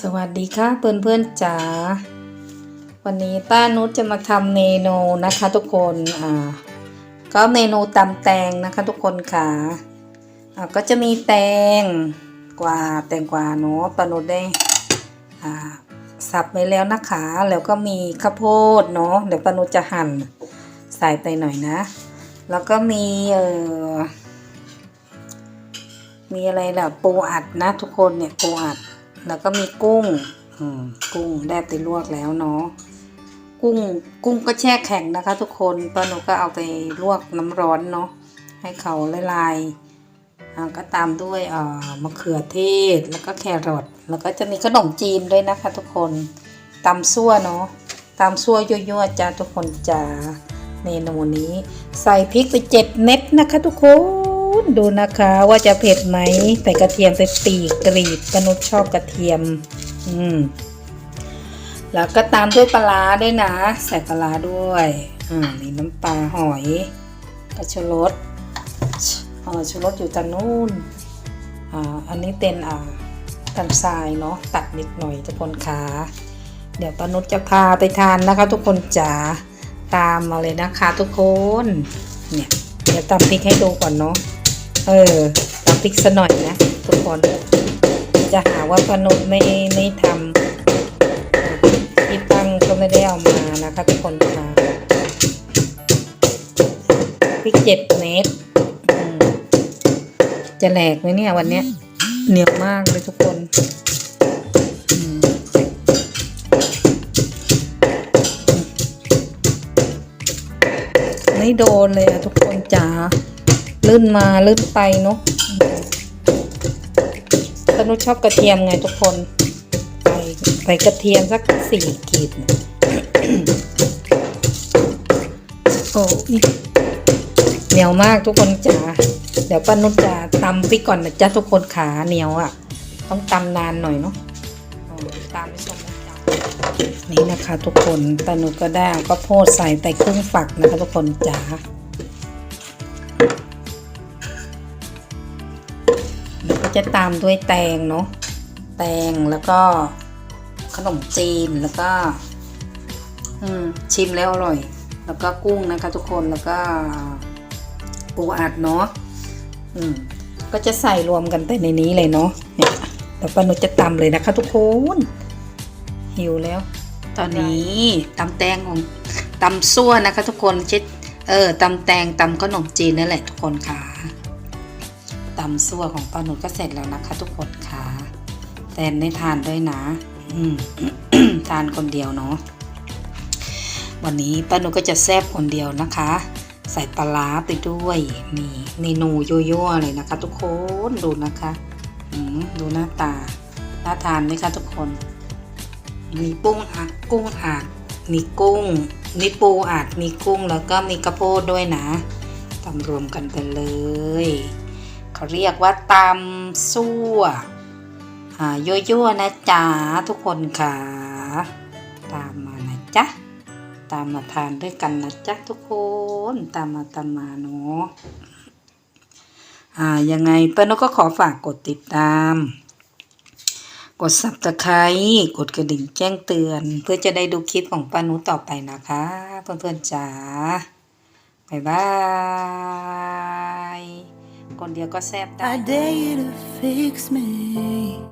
สวัสดีค่ะเพื่อนๆจ๋าวันนี้ป้านุชจะมาทำเมนูนะคะทุกคนอ่าก็เมนูตำแตงนะคะทุกคนค่ะอ่าก็จะมีแตงกวาแตงกวาเนาะป้านุชได้อ่าสับไปแล้วนะคะ แล้วก็มีข้าวโพดเนาะเดี๋ยวป้านุชจะหั่นใส่ไปหน่อยนะ แล้วก็มีเอ่อ มีอะไรล่ะปูอัดนะทุกคนเนี่ยปูอัด แล้วก็มีกุ้งกุ้งได้ไปลวกแล้วเนาะกุ้งกุ้งก็แช่แข็งนะคะ ทุกคนป้าหนูก็เอาไปลวกน้ำร้อนเนาะให้เขาละลายก็ตามด้วยมะเขือเทศแล้วก็แครอทแล้วก็จะมีขนมจีนด้วยนะคะ ทุกคนตำซั่วเนาะตำซั่วยั่วๆจ้าทุกคนจ้าเมนูนี้ ใส่พริกไปเจ็ดเม็ดนะคะ ทุกคน ดูนะคะว่าจะเผ็ดไหมใส่กระเทียมไปปีกกรีดปนุษชอบกระเทียม อืมแล้วก็ตามด้วยปลาด้วยนะ ใส่ปลาด้วยอ่านี่น้ำปลาหอยกระชรสอ๋อชรสอยู่ตรงนู้นอ่าอันนี้เป็นอ่าตันทรายเนาะตัดนิดหน่อยทุกคนคะเดี๋ยวปนุษจะพาไปทานนะคะ ทุกคนจ๋าตามมาเลยนะคะ ทุกคนเนี่ยเดี๋ยวตำพริกให้ดูก่อนเนาะ เออตำพริกซะหน่อยนะทุกคน จะหาว่าพนุษไม่ไม่ทำที่ตั้งก็ไม่ได้เอามานะคะทุกคนค่ะพริกเจ็ดเม็ดอืมจะแหลกไหมเนี่ยวันเนี้ยเหนียวมากเลยทุกคนอืมไม่โดนเลยอะทุกคนจ๋า ลื่นมาลื่นไปเนาะตนุชอบกระเทียมไงทุกคนใส่ใส่กระเทียมสักสี่ขีดนะโอ้ยเหนียวมากทุกคนจ๋าเดี๋ยวป้านุชจะตำพริกก่อนนะจ๊ะทุกคนขาเหนียวอะ ต้องตำนานหน่อยเนาะตามไปชมนะจ๊ะนี่นะคะ ทุกคนป้านุชก็ได้เอาข้าวโพดใส่ไปครึ่งฝักนะคะทุกคนจ๋า จะตามด้วยแตงเนาะแตงแล้วก็ขนมจีนแล้วก็ อืมชิมแล้วอร่อย แล้วก็กุ้งนะคะทุกคนแล้วก็ปูอัดเนาะอืมก็จะใส่รวมกันไปในนี้เลยเนาะเนี่ยเดี๋ยวป้านุชจะตำเลยนะคะ ทุกคนหิวแล้ว ตอนนี้ตำแตงของตำซั่วนะคะ ทุกคนเช็ดเออตำแตงตำขนมจีนนั่นแหละทุกคนค่ะำซั่วของป้าหนุก็เสร็จแล้วนะคะ ทุกคนค่ะแตนได้ทานด้วยนะอืมทานคนเดียวเนาะวันนี้ป้าหนุก็จะแซ่บคนเดียวนะคะ ใส่ปลาร้าไปด้วยนี่เมนูยั่วๆเลยนะคะ ทุกคนดูนะคะดูหน้าตาน่าทานไหมคะทุกคน มีปุ้งอัดกุ้งอัดมีกุ้งมีปูอัดมีกุ้งแล้วก็มีกระโพดด้วยนะตำรวมกันไปเลย เขาเรียกว่าตำซั่วอ่ายั่วๆนะจ๊ะทุกคนค่ะ ตามมานะจ๊ะ ตามมาทานด้วยกันนะจ๊ะทุกคน ตามมาตามมาเนาะอ่ายังไงเปิ้ลก็ขอฝากกดติดตาม กด subscribe กดกระดิ่งแจ้งเตือน เพื่อจะได้ดูคลิปของป้านุต่อไปนะคะ เพื่อนๆจ๋าบ๊ายบาย คนเดียวก็แซ่บได้ I dare you to fix me.